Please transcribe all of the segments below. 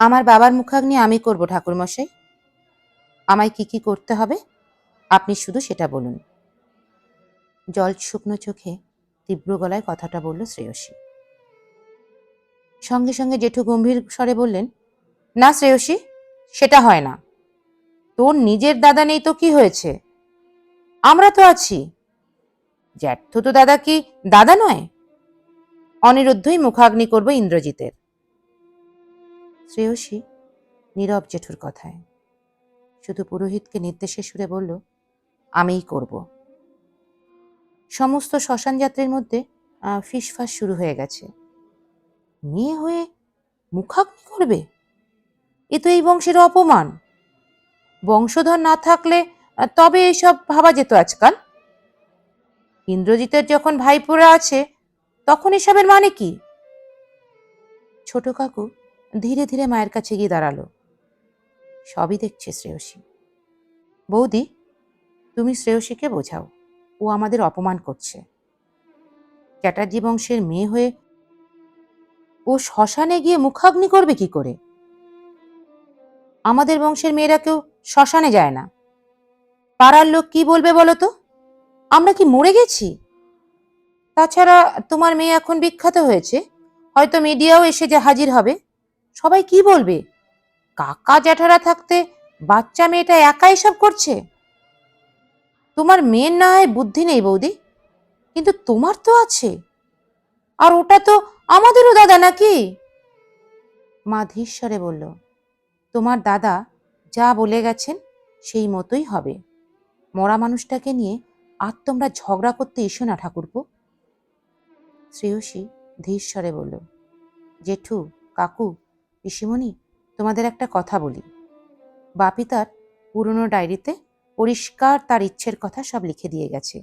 আমার বাবার মুখাগ্নি আমি করব, ঠাকুরমশাই। আমায় কি কি করতে হবে? আপনি শুধু সেটা বলুন। জল শুকনো চোখে তীব্র গলায় কথাটা বলল শ্রেয়সী। সঙ্গে সঙ্গে জেঠু গম্ভীর স্বরে বললেন, না শ্রেয়সী, সেটা হয় না। তোর নিজের দাদা নেই তো কি হয়েছে? আমরা তো আছি। জ্যাঠু তো দাদা কি দাদা নয়? অনিরুদ্ধই মুখাগ্নি করব ইন্দ্রজিতের। শ্রেয়সী নীরব জেঠুর কথায়। শুধু পুরোহিতকে নির্দেশে সুরে বলল, আমিই করব। সমস্ত শ্মশান যাত্রীর মধ্যে ফিসফাস শুরু হয়ে গেছে। মেয়ে হয়ে মুখাগ্নি করবে? এ তো এই বংশের অপমান। বংশধর না থাকলে তবে এইসব ভাবা যেত আজকাল। ইন্দ্রজিতের যখন ভাইপোরা আছে, তখন এসবের মানে কি? ছোট কাকু ধীরে ধীরে মায়ের কাছে গিয়ে দাঁড়াল। সবই দেখছে শ্রেয়সী। বৌদি, তুমি শ্রেয়সীকে বোঝাও। ও আমাদের অপমান করছে। চ্যাটার্জি বংশের মেয়ে হয়ে ও শ্মশানে গিয়ে মুখাগ্নি করবে কি করে? আমাদের বংশের মেয়েরা কেউ শ্মশানে যায় না। পাড়ার লোক কি বলবে বলো তো? আমরা কি মরে গেছি? তাছাড়া তোমার মেয়ে এখন বিখ্যাত হয়েছে। হয়তো মিডিয়াও এসে যে হাজির হবে। সবাই কি বলবে? কাকা জ্যাঠারা থাকতে বাচ্চা মেয়েটা একাই সব করছে? তোমার মেয়ের না হয় বুদ্ধি নেই বৌদি, কিন্তু তোমার তো আছে। আর ওটা তো আমাদেরও দাদা নাকি? মা ধীশ্বরে বলল, তোমার দাদা যা বলে গেছেন সেই মতোই হবে। মরা মানুষটাকে নিয়ে আর তোমরা ঝগড়া করতে এসো না ঠাকুরপো। শ্রেয়সী ধীশ্বরে বলল, জেঠু, কাকু পিসিমণি, তোমাদের একটা কথা বলি। বাপি তার পুরনো ডায়েরিতে পরিষ্কার তার ইচ্ছের কথা সব লিখে দিয়ে গেছে।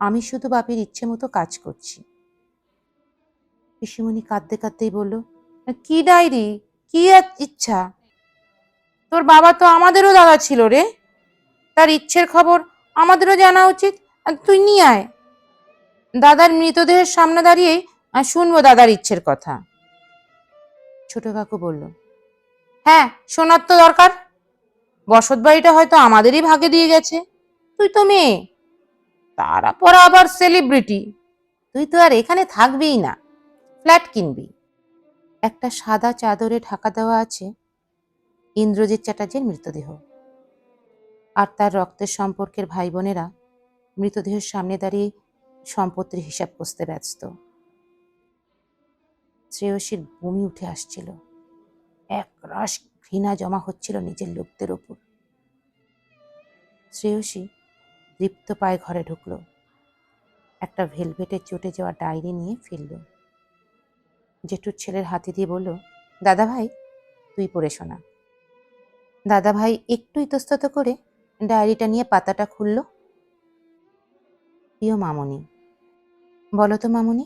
আমি শুধু বাপির ইচ্ছে মতো কাজ করছি। পিসিমণি কাঁদতে কাঁদতেই বলল, কি ডায়েরি? কি ইচ্ছা? তোর বাবা তো আমাদেরও দাদা ছিল রে। তার ইচ্ছের খবর আমাদেরও জানা উচিত। তুই নিয়ে আয়। দাদার মৃতদেহের সামনে দাঁড়িয়েই শুনব দাদার ইচ্ছের কথা। ছোট কাকু বলল হ্যাঁ শোনার তো দরকার। বসত বাড়িটা হয়তো আমাদেরই ভাগে দিয়ে গেছে। তুই তো মেয়ে। তারপর আবার সেলিব্রিটি তুই তো আর এখানে থাকবিই না। ফ্ল্যাট কিনবি। একটা সাদা চাদরে ঢাকা দেওয়া আছে ইন্দ্রজিৎ চ্যাটার্জির মৃতদেহ। আর তার রক্তের সম্পর্কের ভাই বোনেরা মৃতদেহের সামনে দাঁড়িয়ে সম্পত্তির হিসাব কষতে ব্যস্ত। শ্রেয়সীর বমি উঠে আসছিল। এক রাশ ঘৃণা জমা হচ্ছিল নিজের লোকদের ওপর। শ্রেয়সী দীপ্ত পায়ে ঘরে ঢুকলো। একটা ভেলভেটে চটে যাওয়া ডায়েরি নিয়ে ফিরল। জেঠুর ছেলের হাতে দিয়ে বলল, দাদা ভাই, তুই পড়ে শোনা। দাদা ভাই একটু ইতস্তত করে ডায়েরিটা নিয়ে পাতাটা খুলল। প্রিয় মামনি, বলো তো মামনি,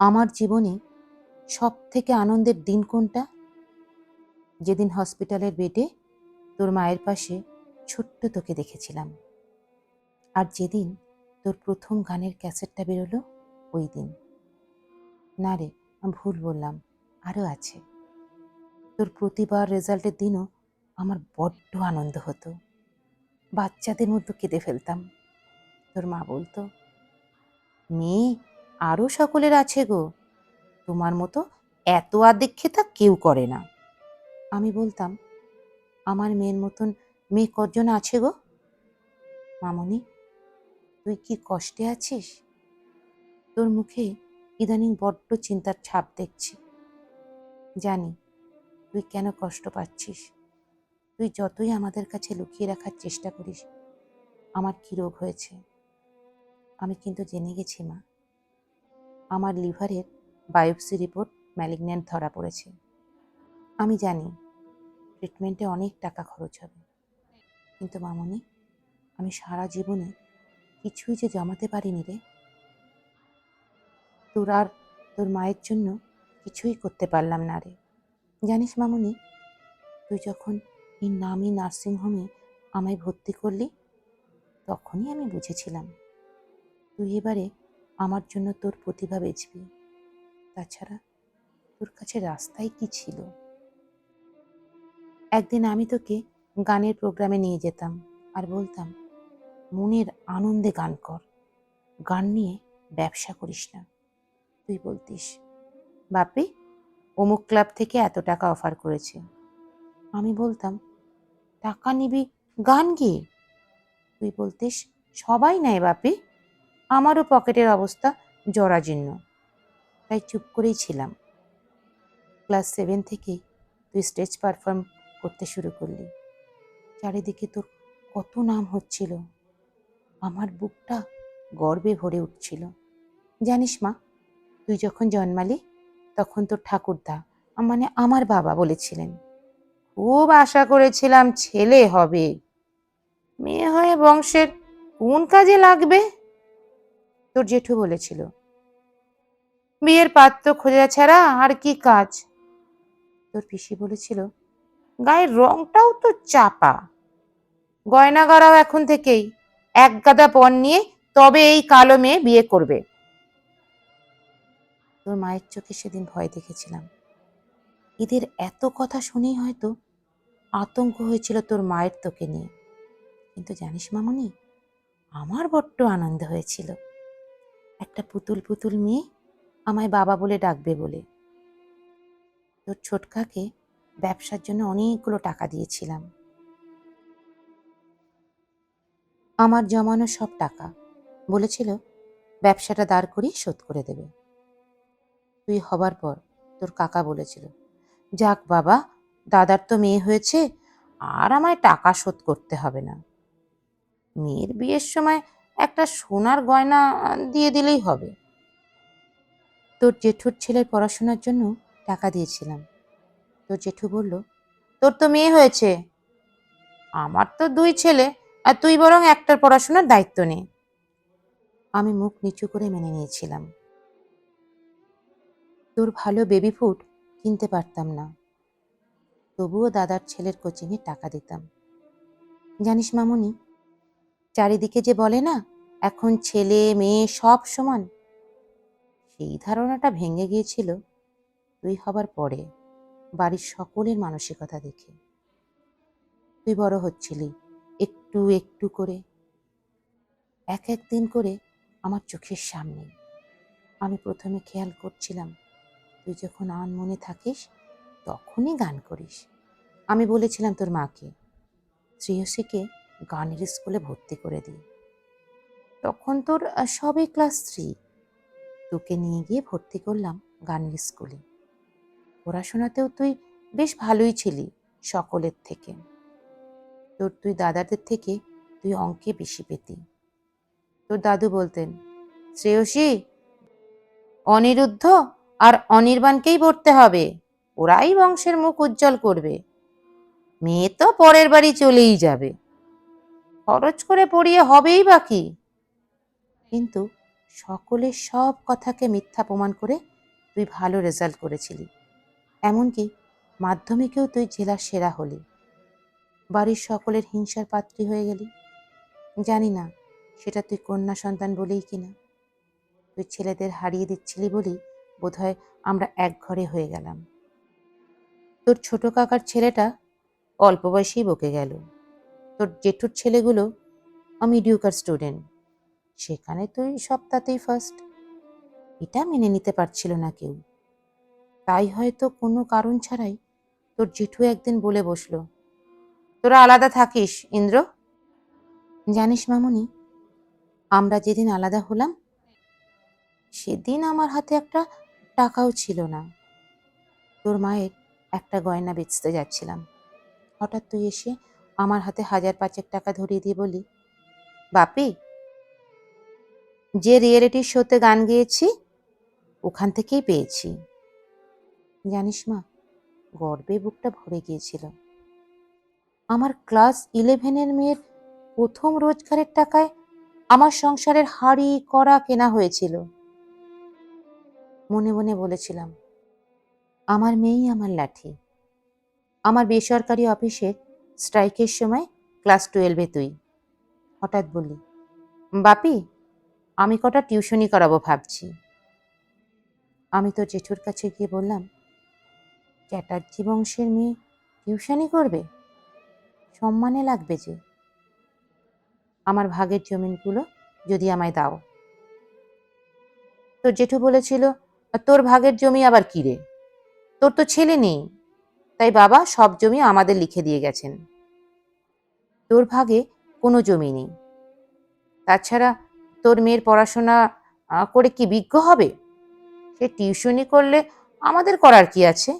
আমার জীবনে সব থেকে আনন্দের দিন কোনটা? যেদিন হসপিটালের বেডে তোর মায়ের পাশে ছোট্ট তোকে দেখেছিলাম। আর যেদিন তোর প্রথম গানের ক্যাসেটটা বেরোলো, ওই দিন। না রে ভুল বললাম আরও আছে। তোর প্রতিবার রেজাল্টের দিনও আমার বড্ড আনন্দ হতো। বাচ্চাদের মতো কেঁদে ফেলতাম। তোর মা বলতো, মেয়ে আরও সকলের আছে গো। তোমার মতো এত আদিক্ষেতা কেউ করে না। আমি বলতাম, আমার মেয়ের মতন মেয়ে কজন আছে গো? মামনি, তুই কি কষ্টে আছিস? তোর মুখে ইদানিং বড্ড চিন্তার ছাপ দেখছি। জানি তুই কেন কষ্ট পাচ্ছিস। তুই যতই আমাদের কাছে লুকিয়ে রাখার চেষ্টা করিস, আমার কি রোগ হয়েছে? আমি কিন্তু জেনে গেছি মা। আমার লিভারের বায়োপসি রিপোর্ট ম্যালিগন্যান্ট ধরা পড়েছে। আমি জানি ট্রিটমেন্টে অনেক টাকা খরচ হবে। কিন্তু মামনি, আমি সারা জীবনে কিছুই যে জমাতে পারিনি রে। তোর আর তোর মায়ের জন্য কিছুই করতে পারলাম না রে। জানিস মামনি, তুই যখন এই নামি নার্সিংহোমে আমায় ভর্তি করলি, তখনই আমি বুঝেছিলাম। তুই এবারে আমার জন্য তোর প্রতিভা বেচবি। তাছাড়া তোর কাছে রাস্তায় কি ছিল? একদিন আমি তোকে গানের প্রোগ্রামে নিয়ে যেতাম আর বলতাম, মনের আনন্দে গান কর, গান নিয়ে ব্যবসা করিস না। তুই বলতিস বাপি অমুক ক্লাব থেকে এত টাকা অফার করেছে। আমি বলতাম, টাকা নিবি, গান গিয়ে? তুই বলতিস, সবাই নেয় বাপি আমারও পকেটের অবস্থা জরাজীর্ণ। তাই চুপ করেই ছিলাম। ক্লাস সেভেন থেকেই তুই স্টেজ পারফর্ম করতে শুরু করলি। চারিদিকে তোর কত নাম হচ্ছিল। আমার বুকটা গর্বে ভরে উঠছিল। জানিস মা, তুই যখন জন্মালি, তখন তোর ঠাকুরদা মানে আমার বাবা বলেছিলেন, খুব আশা করেছিলাম ছেলে হবে। মেয়ে হয়ে বংশের কোন কাজে লাগবে? তোর জেঠু বলেছিল বিয়ের পাত্র খোঁজা ছাড়া আর কি কাজ? তোর পিসি বলেছিল, গায়ের রংটাও তো চাপা। গয়নাগারাও এখন থেকেই এক গাদা পণ নিয়ে তবে এই কালো মেয়ে বিয়ে করবে। তোর মায়ের চোখে সেদিন ভয় দেখেছিলাম। এদের এত কথা শুনেই হয়তো আতঙ্ক হয়েছিল তোর মায়ের তোকে নিয়ে। কিন্তু জানিস মামনি, আমার বড্ড আনন্দ হয়েছিল। একটা পুতুল পুতুল মেয়ে আমায় বাবা বলে ডাকবে বলে। তোর ছোটকাকে ব্যবসার জন্য অনেকগুলো টাকা দিয়েছিলাম। আমার জমানো সব টাকা বলেছিল, ব্যবসাটা দাঁড় করিয়ে শোধ করে দেবে। তুই হবার পর তোর কাকা বলেছিল, যাক বাবা, দাদার তো মেয়ে হয়েছে, আর আমায় টাকা শোধ করতে হবে না। মেয়ের বিয়ের সময় একটা সোনার গয়না দিয়ে দিলেই হবে। তোর জেঠুর ছেলের পড়াশোনার জন্য টাকা দিয়েছিলাম। তোর জেঠু বলল, তোর তো মেয়ে হয়েছে। আমার তো দুই ছেলে, আর তুই বরং একটার পড়াশোনার দায়িত্ব নে। আমি মুখ নিচু করে মেনে নিয়েছিলাম। তোর ভালো বেবি ফুড কিনতে পারতাম না। তবুও দাদার ছেলের কোচিংয়ে টাকা দিতাম। জানিস মামুনি, চারিদিকে যে বলে না, এখন ছেলে, মেয়ে সব সমান। সেই ধারণাটা ভেঙে গিয়েছিল তুই হবার পরে বাড়ির সকলের মানসিকতা দেখে। তুই বড় হচ্ছিলি, একটু একটু করে। এক এক দিন করে আমার চোখের সামনে। আমি প্রথমে খেয়াল করছিলাম, তুই যখন আন মনে থাকিস, তখনই গান করিস। আমি বলেছিলাম তোর মাকে, শ্রেয়সীকে গানের স্কুলে ভর্তি করে দিই তখন তোর সবে ক্লাস থ্রি তোকে নিয়ে গিয়ে ভর্তি করলাম গানের স্কুলে। পড়াশোনাতেও তুই বেশ ভালোই ছিলি সকলের থেকে। তোর তুই দাদাদের থেকে তুই অঙ্কে বেশি পেতি। তোর দাদু বলতেন, শ্রেয়সী, অনিরুদ্ধ আর অনির্বাণকেই পড়তে হবে, ওরাই বংশের মুখ উজ্জ্বল করবে। মেয়ে তো পরের বাড়ি চলেই যাবে। খরচ করে পড়িয়ে হবেই বাকি কিন্তু সকলের সব কথাকে মিথ্যা প্রমাণ করে তুই ভালো রেজাল্ট করেছিলি। এমনকি মাধ্যমিকেও তুই জেলার সেরা হলি। বাড়ির সকলের হিংসার পাত্রী হয়ে গেলি। জানি না সেটা তুই কন্যা সন্তান বলেই কিনা। তুই ছেলেদের হারিয়ে দিচ্ছিলি বলেই বোধহয় আমরা এক ঘরে হয়ে গেলাম। তোর ছোট কাকার ছেলেটা অল্প বয়সেই বকে গেল। তোর জেঠুর ছেলেগুলো মিডিউকার স্টুডেন্ট সেখানে তুই সপ্তাহতেই ফার্স্ট এটা মেনে নিতে পারছিল না কেউ। তাই হয়তো কোনো কারণ ছাড়াই তোর জেঠু একদিন বলে বসল, তোরা আলাদা থাকিস, ইন্দ্র? জানিস মামুনি, আমরা যেদিন আলাদা হলাম, সেদিন আমার হাতে একটা টাকাও ছিল না। তোর মায়ের একটা গয়না বেচতে যাচ্ছিলাম। হঠাৎ তুই এসে আমার হাতে হাজার পাঁচেক টাকা ধরিয়ে দিয়ে বলি বাপি যে রিয়েলিটি শোতে গান গেয়েছি, ওখান থেকেই পেয়েছি। জানিস মা, গর্বে বুকটা ভরে গিয়েছিল। আমার ক্লাস ইলেভেনের মেয়ের প্রথম রোজগারের টাকায় আমার সংসারের হাড়ি, কড়া কেনা হয়েছিল। মনে মনে বলেছিলাম, আমার মেয়েই আমার লাঠি। আমার বেসরকারি অফিসে স্ট্রাইকের সময় ক্লাস টুয়েলভে তুই। হঠাৎ বলি, বাপি আমি কটা টিউশনি করাবো ভাবছি। আমি তো জেঠুর কাছে গিয়ে বললাম, চ্যাটার্জি বংশের মেয়ে টিউশনি করবে? সম্মানে লাগবে যে। আমার ভাগের জমিনগুলো যদি আমায় দাও। তোর জেঠু বলেছিল, তোর ভাগের জমি আবার কি রে? তোর তো ছেলে নেই। তাই বাবা সব জমি আমাদের লিখে দিয়ে গেছেন। তোর ভাগে কোনো জমি নেই। তাছাড়া তোর মেয়ের পড়াশোনা করে কি বিজ্ঞ হবে? সে টিউশনি করলে আমাদের করার কি আছে?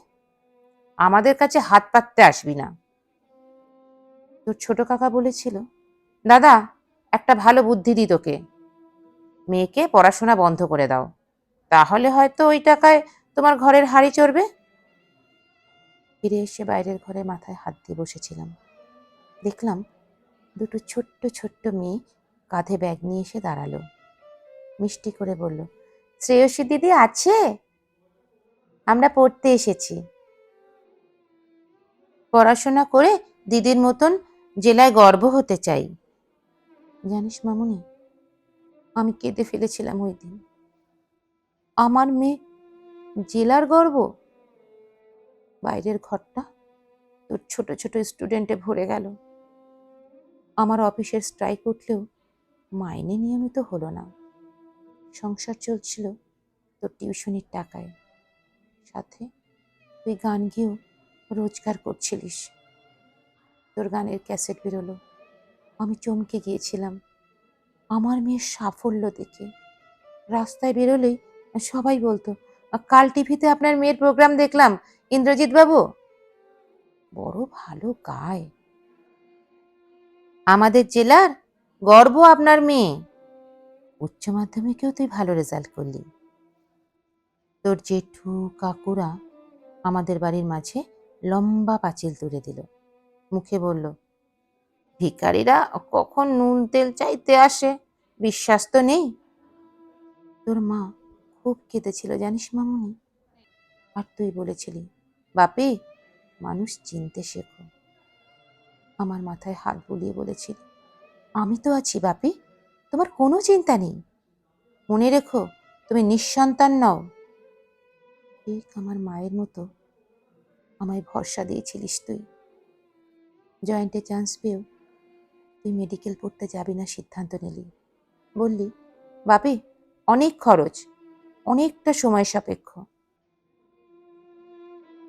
আমাদের কাছে হাত পাততে আসবি না। তোর ছোট কাকা বলেছিল, দাদা, একটা ভালো বুদ্ধি দি তোকে। মেয়েকে পড়াশোনা বন্ধ করে দাও। তাহলে হয়তো ওই টাকায় তোমার ঘরের হাড়ি চড়বে। ফিরে এসে বাইরের ঘরে মাথায় হাত দিয়ে বসেছিলাম। দেখলাম দুটো ছোট্ট ছোট্ট মেয়ে কাঁধে ব্যাগ নিয়ে এসে দাঁড়াল। মিষ্টি করে বলল, শ্রেয়সী দিদি আছে? আমরা পড়তে এসেছি। পড়াশোনা করে দিদির মতন জেলায় গর্ব হতে চাই। জানিস মামুনি, আমি কেঁদে ফেলেছিলাম ওই দিন। আমার মেয়ে জেলার গর্ব? বাইরের ঘরটা তোর ছোট ছোট স্টুডেন্টে ভরে গেল। আমার অফিসের স্ট্রাইক উঠলেও মাইনে নিয়মিত হলো না। সংসার চলছিল তোর টিউশনির টাকায়। সাথে তুই গান গেয়েও রোজগার করছিলিস। তোর গানের ক্যাসেট বেরোলো। আমি চমকে গিয়েছিলাম। আমার মেয়ের সাফল্য দেখে। রাস্তায় বেরোলেই সবাই বলতো, কাল টিভিতে আপনার মেয়ের প্রোগ্রাম দেখলাম, ইন্দ্রজিৎ বাবু। বড় ভালো গায়। আমাদের জেলার গর্ব আপনার মেয়ে। উচ্চ মাধ্যমিকেও তুই ভালো রেজাল্ট করলি। তোর জেঠু, কাকুরা আমাদের বাড়ির মাঝে লম্বা পাঁচিল তুলে দিল। মুখে বলল, ভিখারিরা কখন নুন তেল চাইতে আসে? বিশ্বাস তো নেই? তোর মা খুব কেঁদেছিল, জানিস মামুনি? আর তুই বলেছিলি, বাপি, মানুষ চিনতে শেখো। আমার মাথায় হাত বুলিয়ে বলেছিলি আমি তো আছি, বাপি। তোমার কোনো চিন্তা নেই। মনে রেখো, তুমি নিঃসন্তান নও। ঠিক আমার মায়ের মতো আমায় ভরসা দিয়েছিলিস তুই। জয়েন্টে চান্স পেয়েও তুই মেডিকেল পড়তে যাবি না সিদ্ধান্ত নিলি। বললি, বাপি, অনেক খরচ, অনেকটা সময় সাপেক্ষ।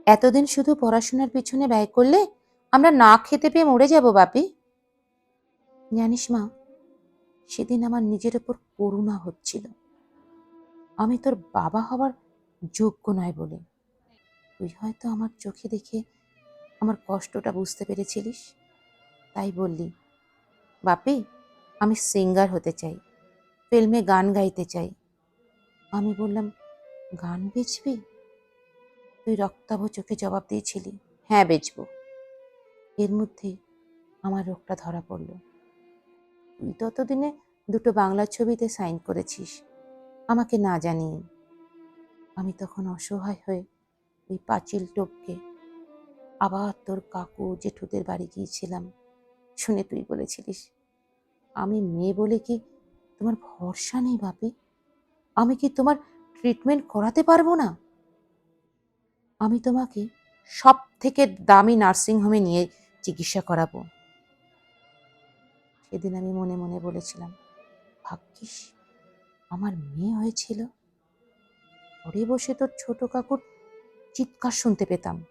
এতদিন শুধু পড়াশোনার পিছনে ব্যয় করলে আমরা না খেতে পেয়ে মরে যাব, বাপি? জানিস মা, সেদিন আমার নিজের ওপর করুণা হচ্ছিল। আমি তোর বাবা হবার যোগ্য নয় বলে। তুই হয়তো আমার চোখে দেখে আমার কষ্টটা বুঝতে পেরেছিলিস। তাই বললি, বাপি, আমি সিঙ্গার হতে চাই, ফিল্মে গান গাইতে চাই। আমি বললাম, গান বেচবি? তুই রক্তাভ চোখে জবাব দিয়েছিলি হ্যাঁ বেচবো। এর মধ্যে আমার রোগটা ধরা পড়ল। তুই ততদিনে দুটো বাংলা ছবিতে সাইন করেছিস। আমাকে না জানিয়ে। আমি তখন অসহায় হয়ে ওই পাঁচিল টপকে আবার তোর কাকু জেঠুদের বাড়ি গিয়েছিলাম। শুনে তুই বলেছিলিস, আমি মেয়ে বলে কি তোমার ভরসা নেই বাপি? আমি কি তোমার ট্রিটমেন্ট করাতে পারব না? আমি তোমাকে সব থেকে দামি নার্সিংহোমে নিয়ে চিকিৎসা করাবো। সেদিন আমি মনে মনে বলেছিলাম, ভাগ্যিস, আমার মেয়ে হয়েছিল। ঘরে বসে তোর ছোট কাকুর চিৎকার শুনতে পেতাম।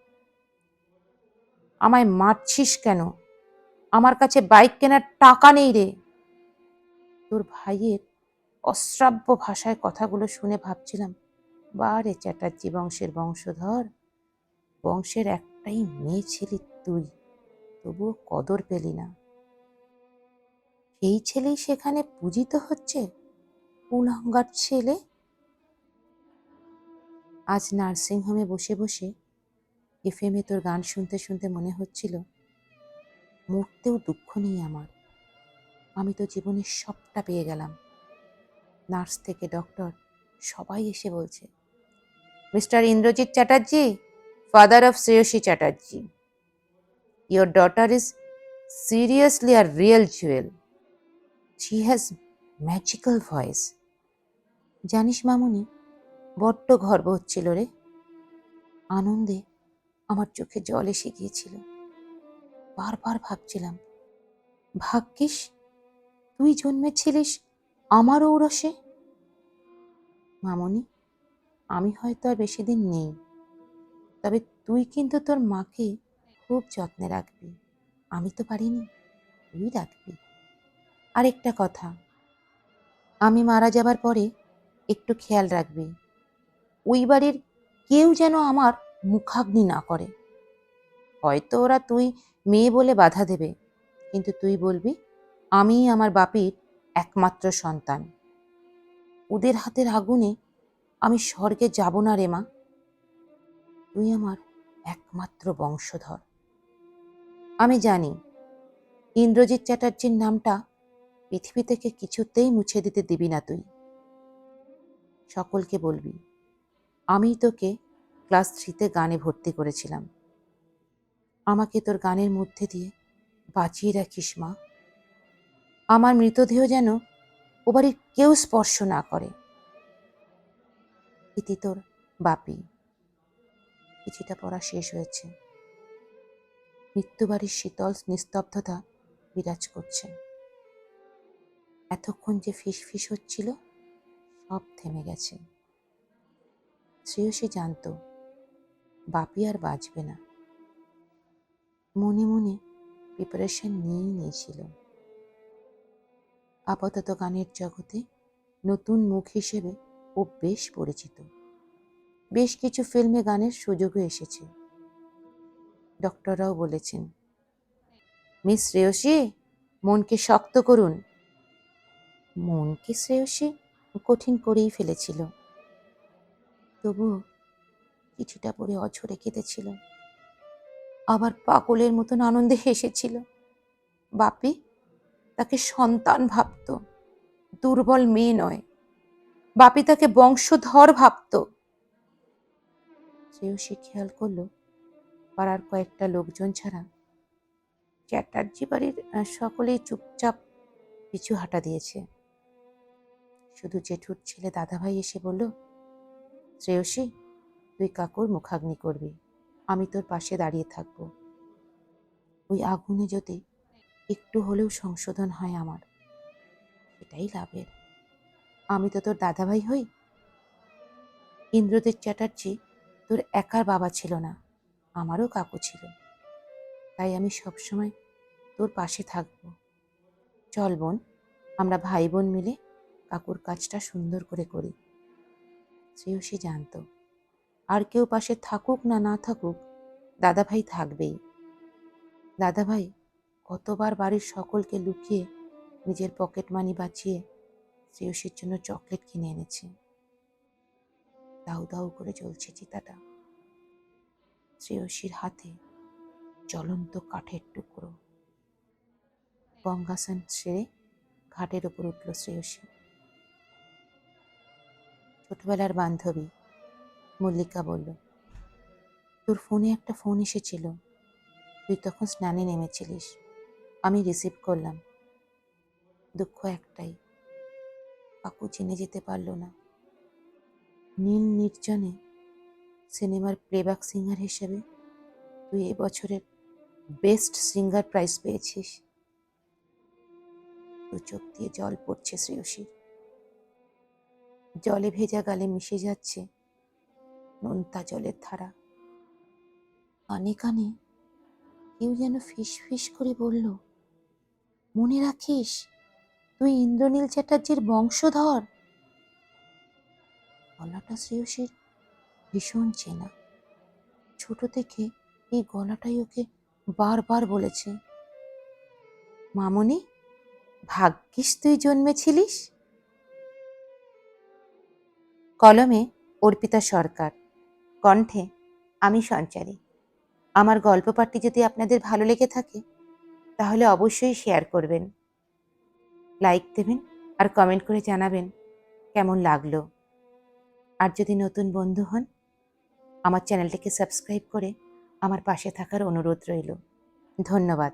আমায় মারছিস কেন? আমার কাছে বাইক কেনার টাকা নেই রে। তোর ভাইয়ের অশ্রাব্য ভাষায় কথাগুলো শুনে ভাবছিলাম বারে চ্যাটার্জি বংশের বংশধর, বংশের একটাই মেয়ে ছিলি তুই, তবুও কদর পেলি না। সেই ছেলেই সেখানে পূজিত হচ্ছে? উলঙ্গার ছেলে? আজ নার্সিংহোমে বসে বসে এফএমে তোর গান শুনতে শুনতে মনে হচ্ছিল মরতেও দুঃখ নেই আমার। আমি তো জীবনের সবটা পেয়ে গেলাম। নার্স থেকে ডক্টর সবাই এসে বলছে, Mister Indrajit Chatterjee, father of Shreyasi Chatterjee, your daughter is seriously a real jewel. She has magical voice জানিস মামুনি, বড্ড গর্ব হচ্ছিল রে। আনন্দে আমার চোখে জল এসে গিয়েছিল। বারবার ভাবছিলাম, ভাগ্যিস তুই জন্মেছিলিস আমার ঔরসে? মামনি, আমি হয়তো আর বেশি দিন নেই, তবে তুই কিন্তু তোর মাকে খুব যত্নে রাখবি। আমি তো পারিনি, তুই রাখবি। আরেকটা কথা। আমি মারা যাবার পরে একটু খেয়াল রাখবি। ওই বাড়ির কেউ যেন আমার মুখাগ্নি না করে। হয়তো ওরা তুই মেয়ে বলে বাধা দেবে, কিন্তু তুই বলবি, আমি আমার বাপির একমাত্র সন্তান। ওদের হাতের আগুনে আমি স্বর্গে যাব না রে মা। তুই আমার একমাত্র বংশধর। আমি জানি ইন্দ্রজিৎ চ্যাটার্জির নামটা পৃথিবী থেকে কিছুতেই মুছে দিতে দিবি না তুই। সকলকে বলবি আমি তোকে ক্লাস থ্রিতে গানে ভর্তি করেছিলাম। আমাকে তোর গানের মধ্যে দিয়ে বাঁচিয়ে রাখিস, মা। আমার মৃতদেহ যেন ও বাড়ির কেউ স্পর্শ না করে। ইতি তোর বাপি। চিঠিটা পড়া শেষ হয়েছে। মৃত্যুবাড়ির শীতল নিস্তব্ধতা বিরাজ করছে। এতক্ষণ যে ফিস ফিস হচ্ছিল, সব থেমে গেছে। শ্রেয়সী জানত, বাপি আর বাঁচবে না। মনে মনে প্রিপারেশন নিয়েই নিয়েছিল। আপাতত গানের জগতে নতুন মুখ হিসেবে ও বেশ পরিচিত। বেশ কিছু ফিল্মে গানের সুযোগও এসেছে। ডক্টররাও বলেছেন, মিস শ্রেয়সী, মনকে শক্ত করুন। মনকে শ্রেয়সী কঠিন করেই ফেলেছিল। তবুও চিঠিটা পড়ে অঝরে কেঁদেছিল। আবার পাগলের মতন আনন্দে হেসেছিল। বাপি, তাকে সন্তান ভাবত, দুর্বল মেয়ে নয়। বাপি তাকে বংশধর ভাবত। শ্রেয়সী খেয়াল করল, পাড়ার কয়েকটা লোকজন ছাড়া চ্যাটার্জি বাড়ির সকলেই চুপচাপ পিছু হাঁটা দিয়েছে। শুধু জেঠুর ছেলে দাদাভাই এসে বলল, শ্রেয়সী, তুই কাকুর মুখাগ্নি করবি, আমি তোর পাশে দাঁড়িয়ে থাকব। ওই আগুনে যদি একটু হলেও সংশোধন হয় আমার এটাই লাভের। আমি তো তোর দাদাভাই হই। ইন্দ্রদেব চ্যাটার্জি তোর একার বাবা ছিল না, আমারও কাকু ছিল। তাই আমি সবসময় তোর পাশে থাকব। চল বোন, আমরা ভাই বোন মিলে কাকুর কাজটা সুন্দর করে করি। শ্রেয়সী জানত, আর কেউ পাশে থাকুক না না থাকুক, দাদাভাই থাকবেই। দাদাভাই কতবার বাড়ির সকলকে লুকিয়ে নিজের পকেট মানি বাঁচিয়ে শ্রেয়সীর জন্য চকলেট কিনে এনেছে। দাউ দাউ করে চলছে চিতাটা। শ্রেয়সীর হাতে জ্বলন্ত কাঠের টুকরো। গঙ্গাসান সেরে ঘাটের ওপর উঠল শ্রেয়সী। ছোটবেলার বান্ধবী। মল্লিকা বলল, তোর ফোনে একটা ফোন এসেছিল। তুই তখন স্নানে নেমেছিলিস। আমি রিসিভ করলাম। দুঃখ একটাই, কাকু চিনে যেতে পারল না। নীল নির্জনে সিনেমার প্লেব্যাক সিঙ্গার হিসেবে তুই এবছরের বেস্ট সিঙ্গার প্রাইজ পেয়েছিস। দু চোখ দিয়ে জল পড়ছে শ্রেয়সীর। জলে ভেজা গালে মিশে যাচ্ছে নোনতা জলের ধারা। কানে কানে কেউ যেন ফিস ফিস করে বলল, মনে রাখিস, তুই ইন্দ্রনীল চ্যাটার্জির বংশধর? গলাটা শ্রেয়সীর ভীষণ চেনা। ছোট থেকে এই গলাটাই ওকে বারবার বলেছে, মামনি, ভাগ্যিস তুই জন্মেছিলিস? কলমে অর্পিতা সরকার, কণ্ঠে আমি সঞ্চারী। আমার গল্প পাঠটি যদি আপনাদের ভালো লেগে থাকে, তাহলে অবশ্যই শেয়ার করবেন। লাইক দেবেন আর কমেন্ট করে জানাবেন কেমন লাগল। আর যদি নতুন বন্ধু হন, আমার চ্যানেলটিকে সাবস্ক্রাইব করে আমার পাশে থাকার অনুরোধ রইল। ধন্যবাদ।